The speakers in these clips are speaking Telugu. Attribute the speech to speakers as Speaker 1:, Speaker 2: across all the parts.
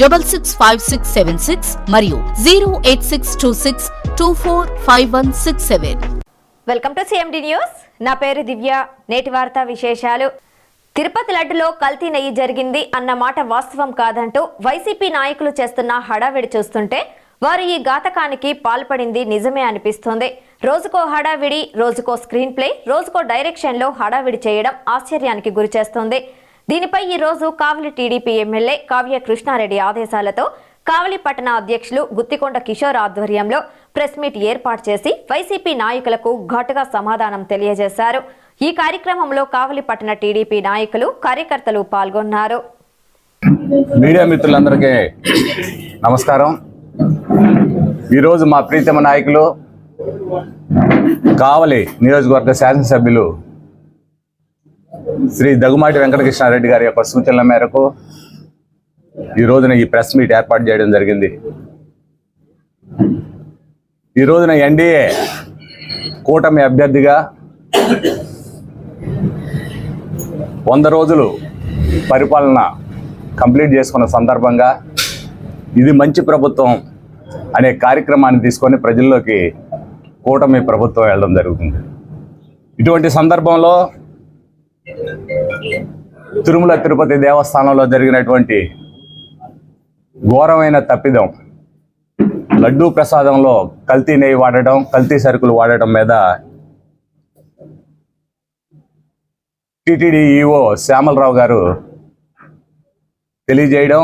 Speaker 1: double six five six seven six మరియు zero eight six two six two four five one six seven.
Speaker 2: Welcome to CMD news. నా పేరు దివ్య. నేటి వార్తా విశేషాలు. తిరుపతి లడ్డులో కల్తీ నెయ్యి జరిగింది అన్న మాట వాస్తవం కాదంటూ వైసీపీ నాయకులు చేస్తున్న హడావిడి చూస్తుంటే వారు ఈ ఘాతకానికి పాల్పడింది నిజమే అనిపిస్తోంది. రోజుకో హడావిడి రోజుకో స్క్రీన్ ప్లే రోజుకో డైరెక్షన్లో హడావిడి చేయడం ఆశ్చర్యానికి గురిచేస్తోంది. దీనిపై ఈ రోజు కావలి టీడీపీ ఎమ్మెల్యే కావ్య కృష్ణారెడ్డి ఆదేశాలతో కావలి పట్టణ అధ్యక్షులు గుత్తికొండ కిషోర్ ఆధ్వర్యంలో ప్రెస్ మీట్ ఏర్పాటు చేసి వైసీపీ నాయకులకు ఘాటుగా సమాధానం తెలియజేశారు. ఈ కార్యక్రమంలో కావలి పట్టణ టీడీపీ నాయకులు కార్యకర్తలు పాల్గొన్నారు.
Speaker 3: మీడియా మిత్రులందరికీ నమస్కారం. ఈరోజు మా ప్రీతమ నాయకులు కావలి నియోజకవర్గ శాసనసభ్యులు శ్రీ దగ్గుమాటి వెంకటకృష్ణారెడ్డి గారి యొక్క సూచనల మేరకు ఈ రోజున ఈ ప్రెస్ మీట్ ఏర్పాటు చేయడం జరిగింది. ఈ రోజున ఎన్డీఏ కూటమి అభ్యర్థిగా వంద రోజులు పరిపాలన కంప్లీట్ చేసుకున్న సందర్భంగా ఇది మంచి ప్రభుత్వం అనే కార్యక్రమాన్ని తీసుకొని ప్రజల్లోకి కూటమి ప్రభుత్వం వెళ్ళడం జరుగుతుంది. ఇటువంటి సందర్భంలో తిరుమల తిరుపతి దేవస్థానంలో జరిగినటువంటి ఘోరమైన తప్పిదం. లడ్డూ ప్రసాదంలో కల్తీ నెయ్యి వాడటం కల్తీ సరుకులు వాడటం మీద టిటిడిఈఓ శ్యామలరావు గారు తెలియజేయడం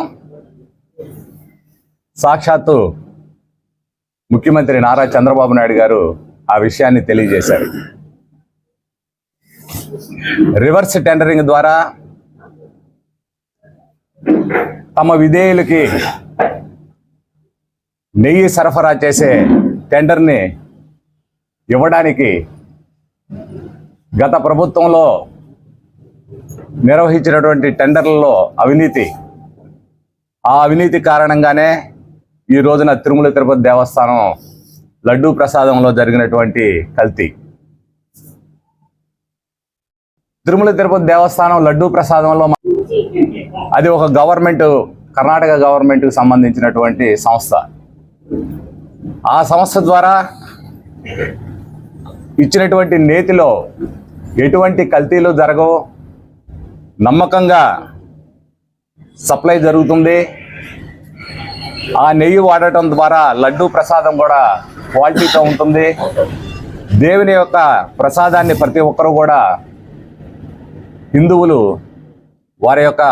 Speaker 3: సాక్షాత్తు ముఖ్యమంత్రి నారా చంద్రబాబు నాయుడు గారు ఆ విషయాన్ని తెలియజేశారు. రివర్స్ టెండరింగ్ ద్వారా తమ విధేయులకి నెయ్యి సరఫరా చేసే టెండర్ని ఇవ్వడానికి గత ప్రభుత్వంలో నిర్వహించినటువంటి టెండర్లలో అవినీతి. ఆ అవినీతి కారణంగానే ఈ రోజున తిరుమల తిరుపతి దేవస్థానం లడ్డూ ప్రసాదంలో జరిగినటువంటి కల్తీ. తిరుమల తిరుపతి దేవస్థానం లడ్డూ ప్రసాదంలో అది ఒక గవర్నమెంట్ కర్ణాటక గవర్నమెంట్కి సంబంధించినటువంటి సంస్థ. ఆ సంస్థ ద్వారా ఇచ్చినటువంటి నేతిలో ఎటువంటి కల్తీలు జరగవు. నమ్మకంగా సప్లై జరుగుతుంది. ఆ నెయ్యి వాడటం ద్వారా లడ్డూ ప్రసాదం కూడా క్వాలిటీతో ఉంటుంది. దేవుని యొక్క ప్రసాదాన్ని ప్రతి ఒక్కరూ కూడా హిందువులు వారి యొక్క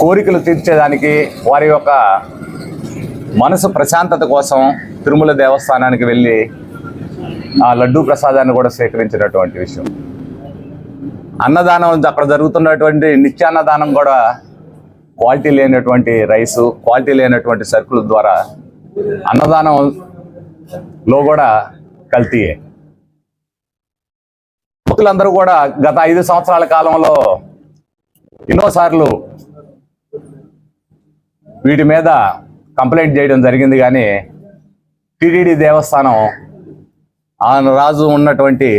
Speaker 3: కోరికలు తీర్చేదానికి వారి యొక్క మనసు ప్రశాంతత కోసం తిరుమల దేవస్థానానికి వెళ్ళి ఆ లడ్డూ ప్రసాదాన్ని కూడా స్వీకరించినటువంటి విషయం. అన్నదానం అక్కడ జరుగుతున్నటువంటి నిత్యాన్నదానం కూడా క్వాలిటీ లేనటువంటి రైసు క్వాలిటీ లేనటువంటి సరుకుల ద్వారా అన్నదానంలో కూడా కల్తీయే. భక్తులందరూ కూడా గత ఐదు సంవత్సరాల కాలంలో ఎన్నోసార్లు వీటి మీద కంప్లైంట్ చేయడం జరిగింది కానీ టీటీడీ దేవస్థానం ఆయన రాజు ఉన్నటువంటి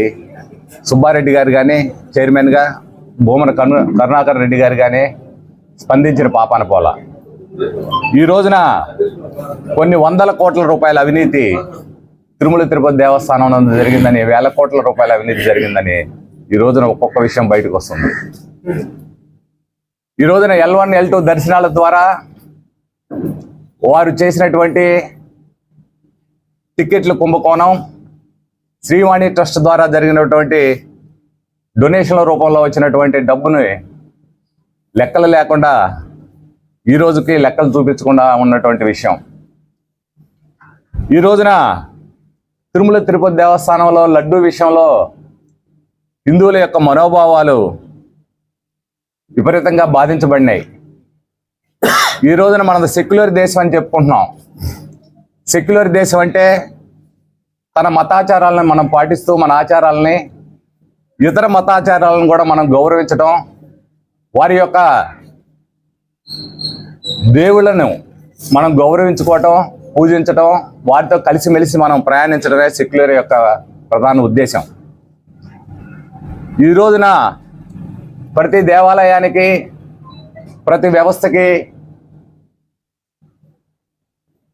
Speaker 3: సుబ్బారెడ్డి గారు కానీ చైర్మన్గా భూమన కరు కరుణాకర్ రెడ్డి గారు కానీ స్పందించిన పాపాన పోల. ఈ రోజున కొన్ని వందల కోట్ల రూపాయల అవినీతి తిరుమల తిరుపతి దేవస్థానం నందు జరిగిందని వేల కోట్ల రూపాయల అవినీతి జరిగిందని ఈ రోజున ఒక్కొక్క విషయం బయటకు వస్తుంది. ఈ రోజున ఎల్ వన్ ఎల్ టూ దర్శనాల ద్వారా వారు చేసినటువంటి టిక్కెట్లు కుంభకోణం శ్రీవాణి ట్రస్ట్ ద్వారా జరిగినటువంటి డొనేషన్ల రూపంలో వచ్చినటువంటి డబ్బుని లెక్కలు లేకుండా ఈ రోజుకి లెక్కలు చూపించకుండా ఉన్నటువంటి విషయం. ఈ రోజున తిరుమల తిరుపతి దేవస్థానంలో లడ్డు విషయంలో హిందువుల యొక్క మనోభావాలు విపరీతంగా బాధించబడినాయి. ఈ రోజున మనది సెక్యులర్ దేశం అని చెప్పుకుంటున్నాం. సెక్యులర్ దేశం అంటే తన మతాచారాలను మనం పాటిస్తూ మన ఆచారాలని ఇతర మతాచారాలను కూడా మనం గౌరవించడం వారి యొక్క దేవుళ్ళను మనం గౌరవించుకోవటం పూజించటం వారితో కలిసిమెలిసి మనం ప్రయాణించడమే సెక్యులర్ యొక్క ప్రధాన ఉద్దేశం. ఈ రోజున ప్రతి దేవాలయానికి ప్రతి వ్యవస్థకి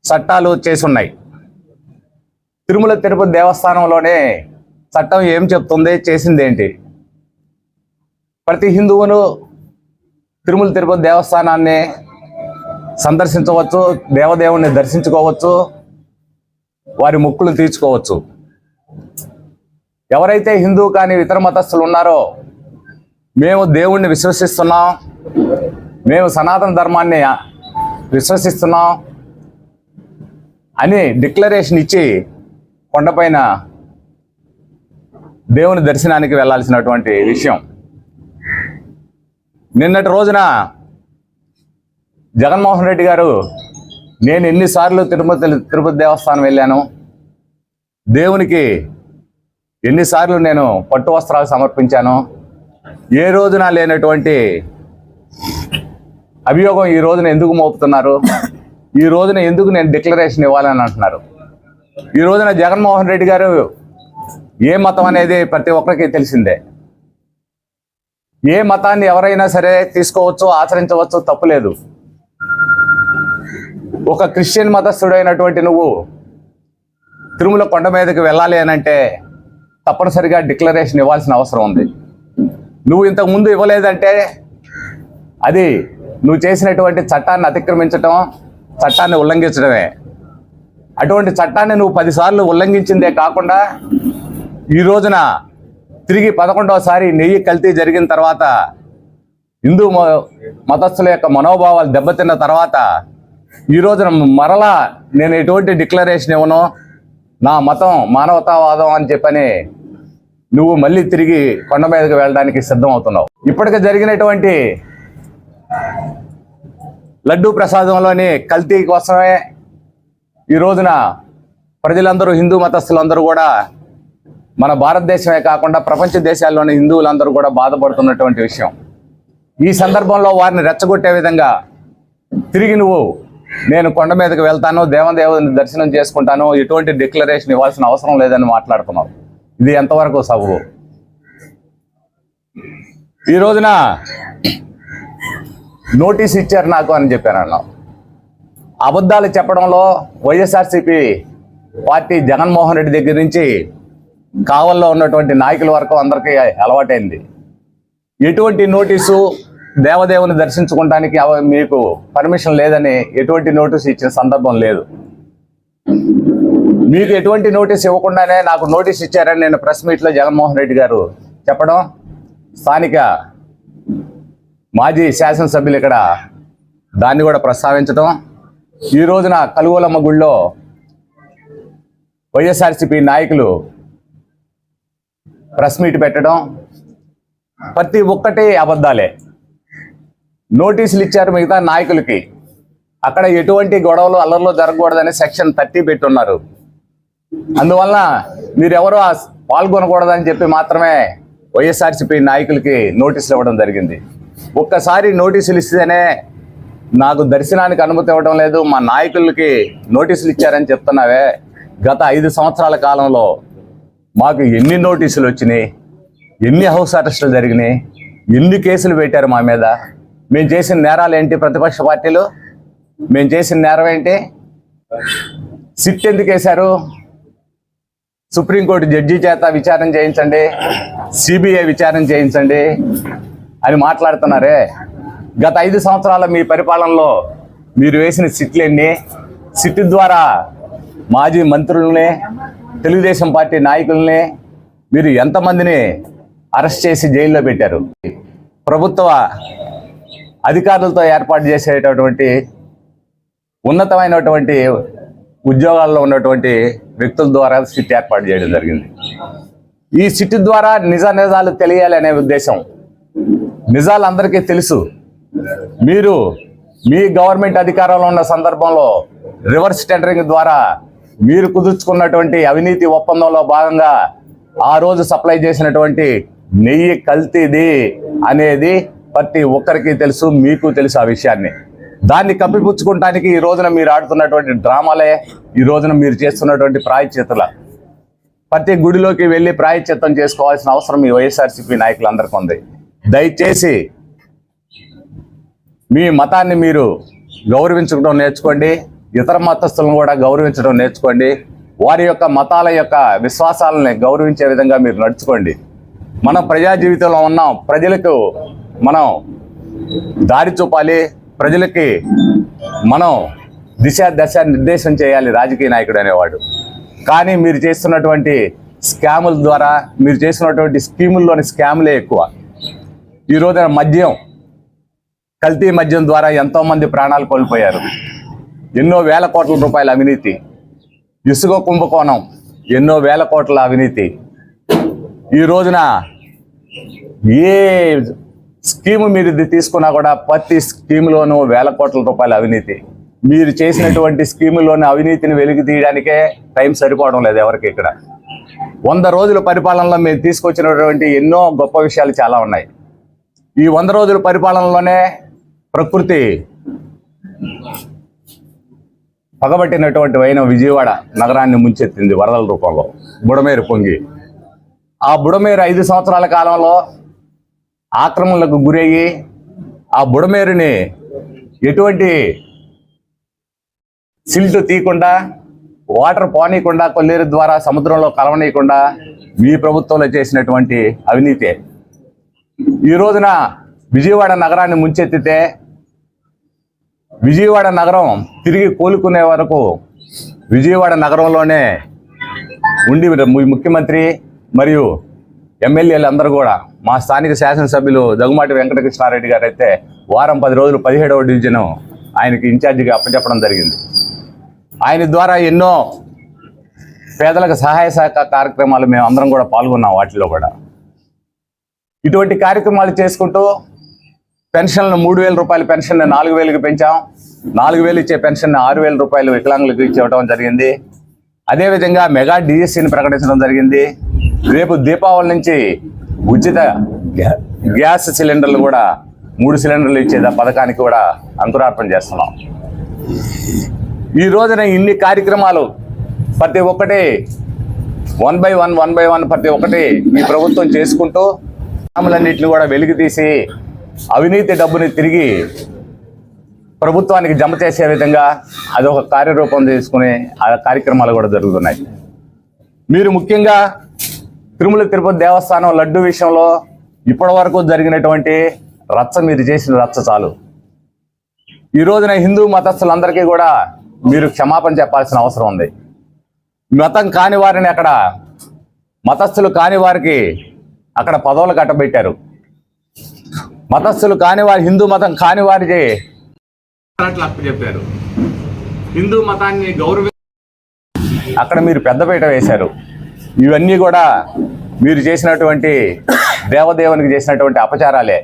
Speaker 3: చట్టాలు చేసున్నాయి. తిరుమల తిరుపతి దేవస్థానంలోనే చట్టం ఏం చెప్తుంది చేసింది ఏంటి? ప్రతి హిందువును తిరుమల తిరుపతి దేవస్థానాన్ని సందర్శించవచ్చు దేవదేవుణ్ణి దర్శించుకోవచ్చు వారి మొక్కులు తీర్చుకోవచ్చు. ఎవరైతే హిందూ కానీ ఇతర మతస్థులు ఉన్నారో మేము దేవుణ్ణి విశ్వసిస్తున్నాం. మేము సనాతన ధర్మాన్ని విశ్వసిస్తున్నాం అని డిక్లరేషన్ ఇచ్చి కొండపైన దేవుని దర్శనానికి వెళ్ళాల్సినటువంటి విషయం. నిన్నటి రోజున జగన్మోహన్ రెడ్డి గారు నేను ఎన్నిసార్లు తిరుపతి తిరుపతి దేవస్థానం వెళ్ళాను. దేవునికి ఎన్నిసార్లు నేను పట్టు వస్త్రాలు సమర్పించాను. ఏ రోజున లేనటువంటి అభియోగం ఈ రోజున ఎందుకు మోపుతున్నారు? ఈ రోజున ఎందుకు నేను డిక్లరేషన్ ఇవ్వాలని అంటున్నారు? ఈ రోజున జగన్మోహన్ రెడ్డి గారు ఏ మతం అనేది ప్రతి ఒక్కరికి తెలిసిందే. ఏ మతాన్ని ఎవరైనా సరే తీసుకోవచ్చు ఆచరించవచ్చు తప్పులేదు ఒక క్రిస్టియన్ మతస్థుడైనటువంటి నువ్వు తిరుమల కొండ మీదకి వెళ్ళాలి అని అంటే తప్పనిసరిగా డిక్లరేషన్ ఇవ్వాల్సిన అవసరం ఉంది. నువ్వు ఇంతకుముందు ఇవ్వలేదంటే అది నువ్వు చేసినటువంటి చట్టాన్ని అతిక్రమించటం చట్టాన్ని ఉల్లంఘించడమే. అటువంటి చట్టాన్ని నువ్వు పదిసార్లు ఉల్లంఘించిందే కాకుండా ఈ రోజున తిరిగి పదకొండవసారి నెయ్యి కల్తీ జరిగిన తర్వాత హిందూ మ- మతస్థుల యొక్క మనోభావాలు దెబ్బతిన్న తర్వాత ఈ రోజున మరలా నేను ఎటువంటి డిక్లరేషన్ ఇవ్వను? నా మతం మానవతావాదం అని చెప్పని నువ్వు మళ్ళీ తిరిగి కొండ మీదకి వెళ్ళడానికి సిద్ధం అవుతున్నావు ఇప్పటికే జరిగినటువంటి లడ్డూ ప్రసాదంలోని కల్తీ కోసమే ఈ రోజున ప్రజలందరూ హిందూ మతస్థులందరూ కూడా మన భారతదేశమే కాకుండా ప్రపంచ దేశాల్లోని హిందువులందరూ కూడా బాధపడుతున్నటువంటి విషయం. ఈ సందర్భంలో వారిని రెచ్చగొట్టే విధంగా తిరిగి నువ్వు నేను కొండ మీదకి వెళ్తాను దేవదేవుని దర్శనం చేసుకుంటాను ఎటువంటి డిక్లరేషన్ ఇవ్వాల్సిన అవసరం లేదని మాట్లాడుతున్నావు ఇది ఎంతవరకు సబబు? ఈ రోజున నోటీస్ ఇచ్చారు నాకు అని చెప్పాను అన్నావు అబద్ధాలు చెప్పడంలో వైఎస్ఆర్సీపీ పార్టీ జగన్మోహన్ రెడ్డి దగ్గర నుంచి కావల్లో ఉన్నటువంటి నాయకుల వరకు అందరికీ అలవాటైంది. ఎటువంటి నోటీసు దేవదేవుని దర్శించుకోవడానికి మీకు పర్మిషన్ లేదని ఎటువంటి నోటీస్ ఇచ్చిన సందర్భం లేదు. మీకు ఎటువంటి నోటీస్ ఇవ్వకుండానే నాకు నోటీస్ ఇచ్చారని నేను ప్రెస్ మీట్లో జగన్మోహన్ రెడ్డి గారు చెప్పడం. స్థానిక మాజీ శాసనసభ్యులు ఇక్కడ దాన్ని కూడా ప్రస్తావించడం ఈ రోజున కలువలమ్మ గుళ్ళో వైఎస్ఆర్సీపీ నాయకులు ప్రెస్ మీట్ పెట్టడం. ప్రతి ఒక్కటి అబద్ధాలే. నోటీసులు ఇచ్చారు మిగతా నాయకులకి. అక్కడ ఎటువంటి గొడవలు అల్లర్లు జరగకూడదని సెక్షన్ థర్టీ పెట్టున్నారు. అందువలన మీరెవరూ పాల్గొనకూడదని చెప్పి మాత్రమే వైఎస్ఆర్సీపీ నాయకులకి నోటీసులు ఇవ్వడం జరిగింది. ఒక్కసారి నోటీసులు ఇస్తేనే నాకు దర్శనానికి అనుమతి ఇవ్వడం లేదు మా నాయకులకి నోటీసులు ఇచ్చారని చెప్తున్నావే. గత ఐదు సంవత్సరాల కాలంలో మాకు ఎన్ని నోటీసులు వచ్చినాయి ఎన్ని హౌస్ అరెస్టులు జరిగినాయి ఎన్ని కేసులు పెట్టారు మా మీద? మేము చేసిన నేరాలు ఏంటి ప్రతిపక్ష పార్టీలు? మేము చేసిన నేరం ఏంటి? సిట్ ఎందుకు వేశారు? సుప్రీంకోర్టు జడ్జి చేత విచారణ చేయించండి. సిబిఐ విచారణ చేయించండి అని మాట్లాడుతున్నారే. గత ఐదు సంవత్సరాల మీ పరిపాలనలో మీరు వేసిన సిట్లు ఎన్ని సిట్ ద్వారా మాజీ మంత్రుల్ని తెలుగుదేశం పార్టీ నాయకుల్ని మీరు ఎంతమందిని అరెస్ట్ చేసి జైల్లో పెట్టారు? ప్రభుత్వ అధికారులతో ఏర్పాటు చేసేటటువంటి ఉన్నతమైనటువంటి ఉద్యోగాల్లో ఉన్నటువంటి వ్యక్తుల ద్వారా సిట్ ఏర్పాటు చేయడం జరిగింది. ఈ సిట్ ద్వారా నిజ నిజాలు తెలియాలి అనే ఉద్దేశం. నిజాలు అందరికీ తెలుసు. మీరు మీ గవర్నమెంట్ అధికారంలో ఉన్న సందర్భంలో రివర్స్ టెండరింగ్ ద్వారా మీరు కుదుర్చుకున్నటువంటి అవినీతి ఒప్పందంలో భాగంగా ఆ రోజు సప్లై చేసినటువంటి నెయ్యి కల్తీది అనేది ప్రతి ఒక్కరికి తెలుసు మీకు తెలుసు ఆ విషయాన్ని. దాన్ని కప్పిపుచ్చుకోవటానికి ఈ రోజున మీరు ఆడుతున్నటువంటి డ్రామాలే ఈ రోజున మీరు చేస్తున్నటువంటి ప్రాయచిత్తుల ప్రతి గుడిలోకి వెళ్ళి ప్రాయచిత్తం చేసుకోవాల్సిన అవసరం ఈ వైఎస్ఆర్సీపీ నాయకులందరికీ ఉంది. దయచేసి మీ మతాన్ని మీరు గౌరవించడం నేర్చుకోండి ఇతర మతస్థులను కూడా గౌరవించడం నేర్చుకోండి వారి యొక్క మతాల యొక్క విశ్వాసాలని గౌరవించే విధంగా మీరు నడుచుకోండి. మనం ప్రజా జీవితంలో ఉన్నాం ప్రజలకు మనం దారి చూపాలి. ప్రజలకి మనం దిశ దశ నిర్దేశం చేయాలి రాజకీయ నాయకుడు అనేవాడు. కానీ మీరు చేస్తున్నటువంటి స్కాముల ద్వారా మీరు చేస్తున్నటువంటి స్కీముల్లోని స్కాములే ఎక్కువ. ఈ రోజున మద్యం కల్తీ మద్యం ద్వారా ఎంతోమంది ప్రాణాలు కోల్పోయారు. ఎన్నో వేల కోట్ల రూపాయల అవినీతి. ఇసుక కుంభకోణం ఎన్నో వేల కోట్ల అవినీతి. ఈ రోజున ఏ స్కీము మీరు ఇది తీసుకున్నా కూడా ప్రతి స్కీమ్లోనూ వేల కోట్ల రూపాయల అవినీతి. మీరు చేసినటువంటి స్కీములోని అవినీతిని వెలికి తీయడానికే టైం సరిపోవడం లేదు ఎవరికి ఇక్కడ. వంద రోజుల పరిపాలనలో మేము తీసుకొచ్చినటువంటి ఎన్నో గొప్ప విషయాలు చాలా ఉన్నాయి. ఈ వంద రోజుల పరిపాలనలోనే ప్రకృతి పగబట్టినటువంటి వైన విజయవాడ నగరాన్ని ముంచెత్తింది వరదల రూపంలో. బుడమేరు పొంగి. ఆ బుడమేరు ఐదు సంవత్సరాల కాలంలో ఆక్రమణలకు గురయ్యి ఆ బుడమేరుని ఎటువంటి సిల్ట్ తీయకుండా వాటర్ పోనీయకుండా కొల్లేరు ద్వారా సముద్రంలో కలవనీయకుండా మీ ప్రభుత్వంలో చేసినటువంటి అవినీతే. ఈ రోజున విజయవాడ నగరాన్ని ముంచెత్తితే విజయవాడ నగరం తిరిగి కోలుకునే వరకు విజయవాడ నగరంలోనే ఉండి ముఖ్యమంత్రి మరియు ఎమ్మెల్యేలు అందరూ కూడా మా స్థానిక శాసనసభ్యులు దగ్గుమాటి వెంకటకృష్ణారెడ్డి గారు అయితే వారం పది రోజులు పదిహేడవ డివిజన్ ఆయనకి ఇన్ఛార్జిగా అప్పచెప్పడం జరిగింది. ఆయన ద్వారా ఎన్నో పేదలకు సహాయ సహకార కార్యక్రమాలు మేము అందరం కూడా పాల్గొన్నాం వాటిలో కూడా. ఇటువంటి కార్యక్రమాలు చేసుకుంటూ పెన్షన్లు మూడు వేల రూపాయల పెన్షన్ నాలుగు వేలకు పెంచాం. నాలుగు వేలు ఇచ్చే పెన్షన్ ఆరు వేల రూపాయలు వికలాంగులకు ఇచ్చేవడం జరిగింది. అదేవిధంగా మెగా డిఎస్సీని ప్రకటించడం జరిగింది. రేపు దీపావళి నుంచి ఉచిత గ్యా- గ్యాస్ సిలిండర్లు కూడా మూడు సిలిండర్లు ఇచ్చే పథకానికి కూడా అంకురార్పణ చేస్తున్నాం. ఈ రోజున ఇన్ని కార్యక్రమాలు ప్రతి ఒక్కటి one by one one by one ప్రతి ఒక్కటి మీ ప్రభుత్వం చేసుకుంటూ గ్రాములన్నింటిని కూడా వెలికి తీసి అవినీతి డబ్బుని తిరిగి ప్రభుత్వానికి జమ చేసే విధంగా అదొక కార్యరూపం తీసుకుని ఆ కార్యక్రమాలు కూడా జరుగుతున్నాయి. మీరు ముఖ్యంగా తిరుమల తిరుపతి దేవస్థానం లడ్డు విషయంలో ఇప్పటి వరకు జరిగినటువంటి రచ్చ మీరు చేసిన రచ్చ చాలు. ఈ రోజున హిందూ మతస్థులందరికీ కూడా మీరు క్షమాపణ చెప్పాల్సిన అవసరం ఉంది. మతం కాని వారిని అక్కడ మతస్థులు కాని వారికి అక్కడ పదవులు కట్టబెట్టారు. మతస్థులు కాని వారి హిందూ మతం కాని వారికి చెప్పారు. హిందూ మతాన్ని గౌరవ అక్కడ మీరు పెద్దపీట వేశారు. ఇవన్నీ కూడా మీరు చేసినటువంటి దేవదేవునికి చేసినటువంటి అపచారాలే.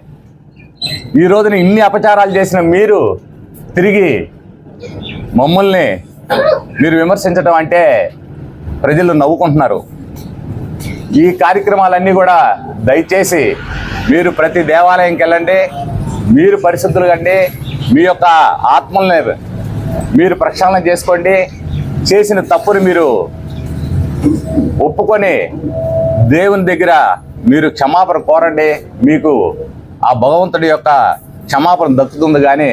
Speaker 3: ఈ రోజున ఇన్ని అపచారాలు చేసిన మీరు తిరిగి మమ్మల్ని మీరు విమర్శించడం అంటే ప్రజలు నవ్వుకుంటున్నారు. ఈ కార్యక్రమాలన్నీ కూడా దయచేసి మీరు ప్రతి దేవాలయంకి వెళ్ళండి మీరు పరిశుద్ధులు కండి మీ యొక్క ఆత్మల్ని మీరు ప్రక్షాళన చేసుకోండి. చేసిన తప్పుని మీరు ఒప్పుకొని దేవుని దగ్గర మీరు క్షమాపణ కోరండి. మీకు ఆ భగవంతుడి యొక్క క్షమాపణ దక్కుతుంది కానీ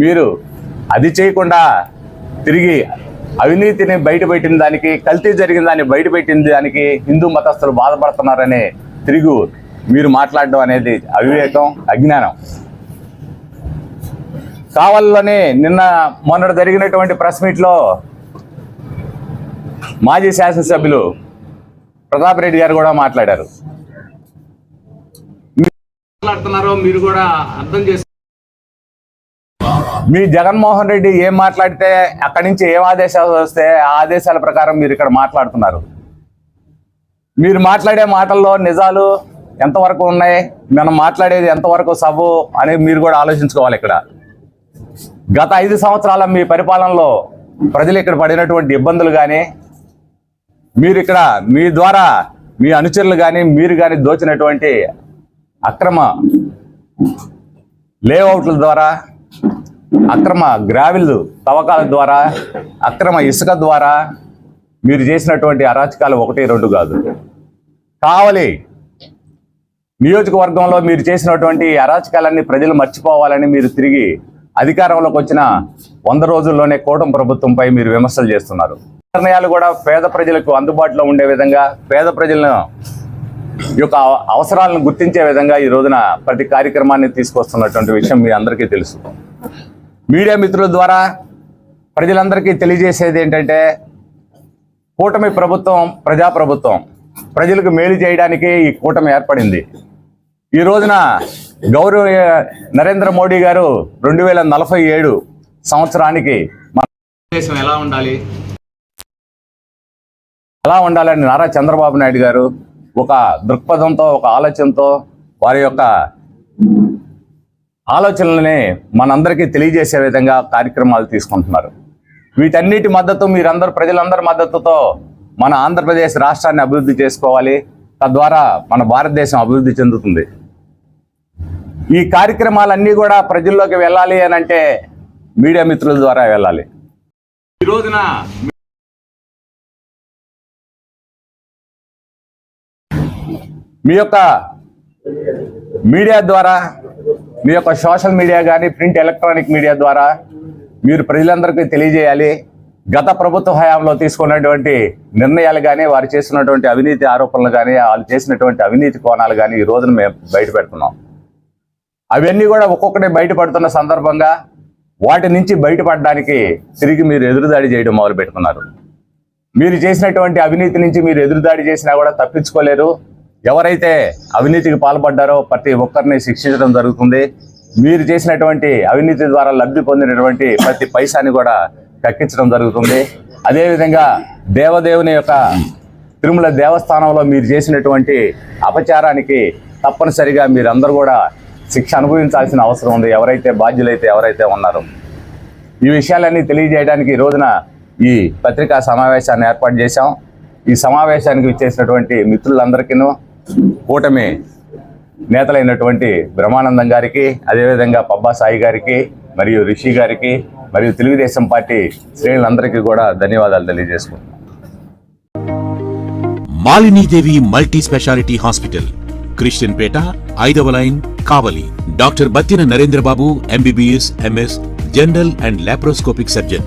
Speaker 3: మీరు అది చేయకుండా తిరిగి అవినీతిని బయటపెట్టిన దానికి కల్తీ జరిగిన దాన్ని బయటపెట్టిన దానికి హిందూ మతస్థులు బాధపడుతున్నారని తిరిగి మీరు మాట్లాడడం అనేది అవివేకం అజ్ఞానం. కావలిలోనే నిన్న మొన్నటి జరిగినటువంటి ప్రెస్ మీట్లో మాజీ శాసనసభ్యులు ప్రతాప్ రెడ్డి గారు కూడా మాట్లాడారు. మాట్లాడుతున్నారో మీరు కూడా అర్థం చేసు మీ జగన్మోహన్ రెడ్డి ఏం మాట్లాడితే అక్కడి నుంచి ఏం ఆదేశాలు వస్తే ఆ ఆదేశాల ప్రకారం మీరు ఇక్కడ మాట్లాడుతున్నారు. మీరు మాట్లాడే మాటల్లో నిజాలు ఎంతవరకు ఉన్నాయి? మనం మాట్లాడేది ఎంతవరకు సబు అనేది మీరు కూడా ఆలోచించుకోవాలి ఇక్కడ. గత ఐదు సంవత్సరాల మీ పరిపాలనలో ప్రజలు ఇక్కడ పడినటువంటి ఇబ్బందులు కానీ మీరు ఇక్కడ మీ ద్వారా మీ అనుచరులు కానీ మీరు కానీ దోచినటువంటి అక్రమ లేఅవుట్ల ద్వారా అక్రమ గ్రావిల్ తవ్వకాల ద్వారా అక్రమ ఇసుక ద్వారా మీరు చేసినటువంటి అరాచకాలు ఒకటి రెండు కాదు. కావాలి నియోజకవర్గంలో మీరు చేసినటువంటి అరాచకాలన్నీ ప్రజలు మర్చిపోవాలని మీరు తిరిగి అధికారంలోకి వచ్చిన వంద రోజుల్లోనే కూటమి ప్రభుత్వంపై మీరు విమర్శలు చేస్తున్నారు. నిర్ణయాలు కూడా పేద ప్రజలకు అందుబాటులో ఉండే విధంగా పేద ప్రజలను యొక్క అవసరాలను గుర్తించే విధంగా ఈ రోజున ప్రతి కార్యక్రమాన్ని తీసుకొస్తున్నటువంటి విషయం మీ అందరికీ తెలుసు. మీడియా మిత్రుల ద్వారా ప్రజలందరికీ తెలియజేసేది ఏంటంటే కూటమి ప్రభుత్వం ప్రజాప్రభుత్వం ప్రజలకు మేలు చేయడానికి ఈ కూటమి ఏర్పడింది. ఈ రోజున గౌరవ నరేంద్ర మోడీ గారు రెండు వేల నలభై ఏడు సంవత్సరానికి మన దేశం ఎలా ఉండాలి? ఎలా ఉండాలని నారా చంద్రబాబు నాయుడు గారు ఒక దృక్పథంతో ఒక ఆలోచనతో వారి యొక్క ఆలోచనలని మనందరికీ తెలియజేసే విధంగా కార్యక్రమాలు తీసుకుంటున్నారు. వీటన్నిటి మద్దతు మీరందరూ ప్రజలందరి మద్దతుతో మన ఆంధ్రప్రదేశ్ రాష్ట్రాన్ని అభివృద్ధి చేసుకోవాలి. తద్వారా మన భారతదేశం అభివృద్ధి చెందుతుంది. ఈ కార్యక్రమాలన్నీ కూడా ప్రజల్లోకి వెళ్ళాలి అని అంటే మీడియా మిత్రుల ద్వారా వెళ్ళాలి. ఈ రోజున మీ యొక్క మీడియా ద్వారా మీ యొక్క సోషల్ మీడియా కానీ ప్రింట్ ఎలక్ట్రానిక్ మీడియా ద్వారా మీరు ప్రజలందరికీ తెలియజేయాలి. గత ప్రభుత్వ హయాంలో తీసుకున్నటువంటి నిర్ణయాలు కానీ వారు చేసినటువంటి అవినీతి ఆరోపణలు కానీ వాళ్ళు చేసినటువంటి అవినీతి కోణాలు కానీ ఈ రోజున మేము బయట పెడుతున్నాం. అవన్నీ కూడా ఒక్కొక్కటి బయటపడుతున్న సందర్భంగా వాటి నుంచి బయటపడడానికి తిరిగి మీరు ఎదురుదాడి చేయడం మొదలు పెడుతున్నారు మీరు చేసినటువంటి అవినీతి నుంచి మీరు ఎదురుదాడి చేసినా కూడా తప్పించుకోలేరు. ఎవరైతే అవినీతికి పాల్పడ్డారో ప్రతి ఒక్కరిని శిక్షించడం జరుగుతుంది. మీరు చేసినటువంటి అవినీతి ద్వారా లబ్ధి పొందినటువంటి ప్రతి పైసాని కూడా కక్కించడం జరుగుతుంది. అదేవిధంగా దేవదేవుని యొక్క తిరుమల దేవస్థానంలో మీరు చేసినటువంటి అపచారానికి తప్పనిసరిగా మీరందరూ కూడా శిక్ష అనుభవించాల్సిన అవసరం ఉంది. ఎవరైతే బాధ్యులైతే ఎవరైతే ఉన్నారో. ఈ విషయాలన్నీ తెలియజేయడానికి ఈ రోజున ఈ పత్రికా సమావేశాన్ని ఏర్పాటు చేశాం. ఈ సమావేశానికి చేసినటువంటి మిత్రులందరికీనూ కూటమి నేతలైనటువంటి బ్రహ్మానందం గారికి అదేవిధంగా పబ్బా సాయి గారికి మరియు రిషి గారికి మరియు తెలుగుదేశం పార్టీ శ్రేణులందరికీ కూడా ధన్యవాదాలు తెలియజేసుకుంటున్నాను.
Speaker 4: Malinidevi multi speciality hospital Christianpeta ఐదవ line Kavali. Doctor Battina Narendrababu MBBS MS general and laparoscopic surgeon.